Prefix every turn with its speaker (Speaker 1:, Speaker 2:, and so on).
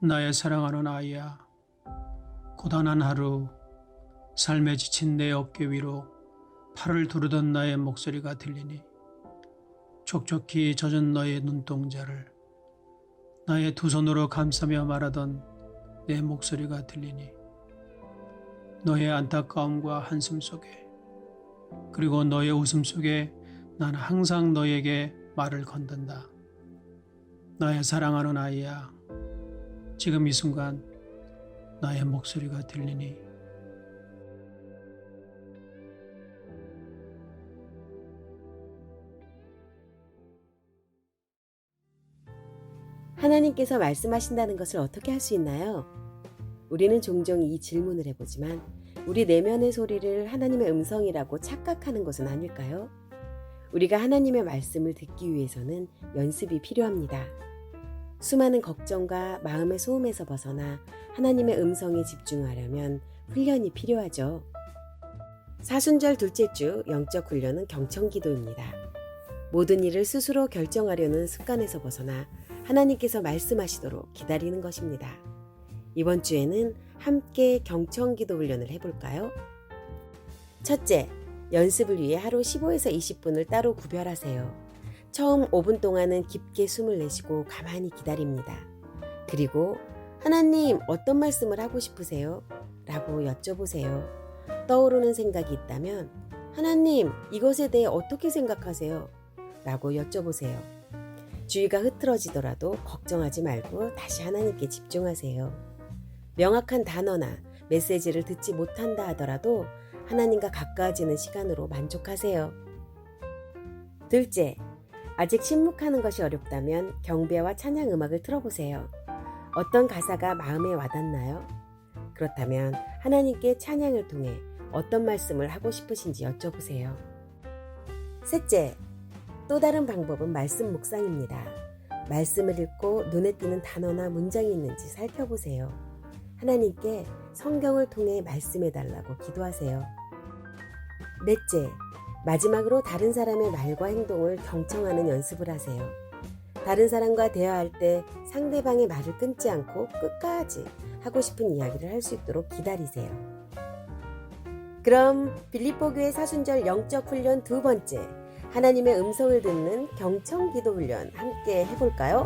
Speaker 1: 나의 사랑하는 아이야. 고단한 하루, 삶에 지친 내 어깨 위로 팔을 두르던 나의 목소리가 들리니 촉촉히 젖은 너의 눈동자를 나의 두 손으로 감싸며 말하던 내 목소리가 들리니 너의 안타까움과 한숨 속에 그리고 너의 웃음 속에 나는 항상 너에게 말을 건든다. 나의 사랑하는 아이야. 지금 이 순간 나의 목소리가 들리니
Speaker 2: 하나님께서 말씀하신다는 것을 어떻게 할 수 있나요? 우리는 종종 이 질문을 해보지만 우리 내면의 소리를 하나님의 음성이라고 착각하는 것은 아닐까요? 우리가 하나님의 말씀을 듣기 위해서는 연습이 필요합니다. 수많은 걱정과 마음의 소음에서 벗어나 하나님의 음성에 집중하려면 훈련이 필요하죠. 사순절 둘째 주 영적 훈련은 경청기도입니다. 모든 일을 스스로 결정하려는 습관에서 벗어나 하나님께서 말씀하시도록 기다리는 것입니다. 이번 주에는 함께 경청기도 훈련을 해볼까요? 첫째, 연습을 위해 하루 15에서 20분을 따로 구별하세요. 처음 5분 동안은 깊게 숨을 내쉬고 가만히 기다립니다. 그리고 하나님 어떤 말씀을 하고 싶으세요? 라고 여쭤보세요. 떠오르는 생각이 있다면 하나님 이것에 대해 어떻게 생각하세요? 라고 여쭤보세요. 주의가 흐트러지더라도 걱정하지 말고 다시 하나님께 집중하세요. 명확한 단어나 메시지를 듣지 못한다 하더라도 하나님과 가까워지는 시간으로 만족하세요. 둘째, 아직 침묵하는 것이 어렵다면 경배와 찬양 음악을 틀어보세요. 어떤 가사가 마음에 와닿나요? 그렇다면 하나님께 찬양을 통해 어떤 말씀을 하고 싶으신지 여쭤보세요. 셋째, 또 다른 방법은 말씀 묵상입니다. 말씀을 읽고 눈에 띄는 단어나 문장이 있는지 살펴보세요. 하나님께 성경을 통해 말씀해 달라고 기도하세요. 넷째, 마지막으로 다른 사람의 말과 행동을 경청하는 연습을 하세요. 다른 사람과 대화할 때 상대방의 말을 끊지 않고 끝까지 하고 싶은 이야기를 할 수 있도록 기다리세요. 그럼 빌립보 교회 사순절 영적 훈련 두 번째 하나님의 음성을 듣는 경청 기도 훈련 함께 해볼까요?